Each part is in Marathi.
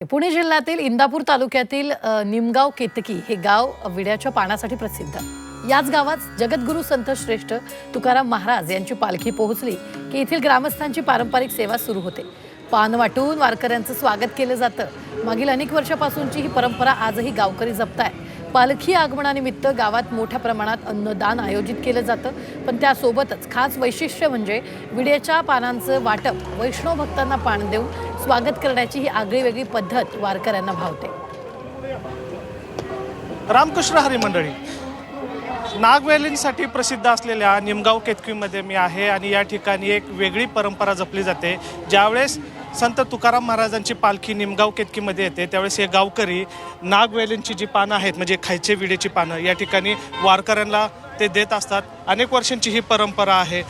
पुणे जिल्ह्यातील इंदापूर तालुक्यातील निमगाव केतकी हे गाव विड्याच्या पानासाठी प्रसिद्ध. याच गावात जगद्गुरू संत श्रेष्ठ तुकाराम महाराज यांची पालखी पोहोचली की येथील ग्रामस्थांची पारंपरिक सेवा सुरू होते. पान वाटून वारकऱ्यांचं स्वागत केलं जातं. मागील अनेक वर्षापासूनची ही परंपरा आजही गावकरी जपताय पालखी आगमनानिमित्त गावात मोठ्या प्रमाणात अन्नदान आयोजित केलं जातं. पण त्यासोबतच खास वैशिष्ट्य म्हणजे विड्याच्या पानांचं वाटप वैष्णव भक्तांना पान देऊन स्वागत करण्याची ही आगळी वेगळी पद्धत वारकऱ्यांना भावते. रामकृष्ण हरी मंडळी नागवेलींसाठी प्रसिद्ध असलेल्या निमगाव केतकीमध्ये मी आहे आणि या ठिकाणी एक वेगळी परंपरा जपली जाते. ज्यावेळेस संत तुकाराम महाराजांची पालखी निमगाव केतकीमध्ये येते त्यावेळेस हे गावकरी नागवेलींची जी पानं आहेत म्हणजे खायचे विडेची पानं या ठिकाणी वारकऱ्यांना ते देत असतात. अनेक वर्षांची ही परंपरा आहे.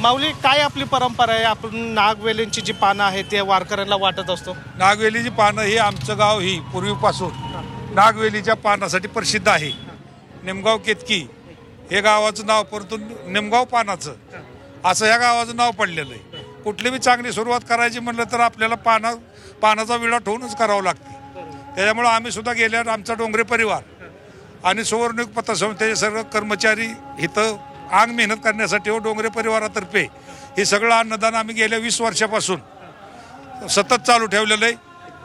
माऊली काय आपली परंपरा आहे? आपण नागवेलींची जी पानं आहेत ते वारकऱ्यांना वाटत असतो? नागवेलीची पानं हे आमचं गाव ही पूर्वीपासून. नागवेलीच्या पानासाठी प्रसिद्ध आहे. निमगाव केतकी हे गावाचं नाव परंतु निमगाव पानाचं. असं ह्या गावाचं नाव पडलेलं आहे. कुठली बी चांगली सुरुवात करायची म्हणलं तर आपल्याला पाना पानाचा विडा ठेवूनच करावं लागते. त्याच्यामुळं आम्ही सुद्धा गेल्यावर आमचा डोंगरे परिवार आणि सुवर्णयुग पतसंस्थेचे सर्व कर्मचारी इथं आंग मेहनत करण्यासाठी व डोंगरे परिवारातर्फे. हे सगळं अन्नदान आम्ही गेल्या वीस वर्षापासून सतत चालू ठेवलेलं आहे.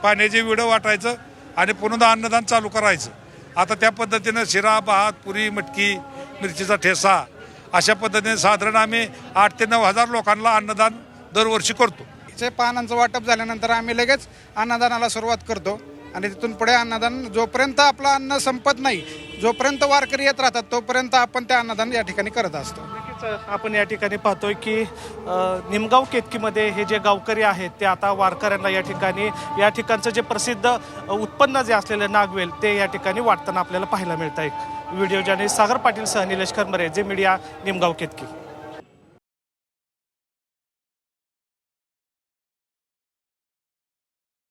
पाण्याचे विडं वाटायचं आणि पुन्हा अन्नदान चालू करायचं. आता त्या पद्धतीनं शिरा भात पुरी मटकी मिरचीचा ठेसा अशा पद्धतीने साधारण आम्ही आठ ते नऊ हजार लोकांना अन्नदान दरवर्षी करतो. इथे पानांचं वाटप झाल्यानंतर आम्ही लगेच अन्नदानाला सुरुवात करतो. आणि तिथून पुढे अन्नदान जोपर्यंत आपलं अन्न संपत नाही जोपर्यंत वारकरी येत राहतात तोपर्यंत आपण ते अन्नदान या ठिकाणी करत असतो. आपण या ठिकाणी पाहतोय की निमगाव केतकीमध्ये हे जे गावकरी आहेत ते आता वारकऱ्यांना या ठिकाणी या ठिकाणचं जे प्रसिद्ध उत्पन्न जे असलेलं नागवेल ते या ठिकाणी वाटताना आपल्याला पाहायला मिळत आहे व्हिडिओ जर्नलिस्ट सागर पाटील सह निलेश खरमरे जे मीडिया निमगाव केतकी.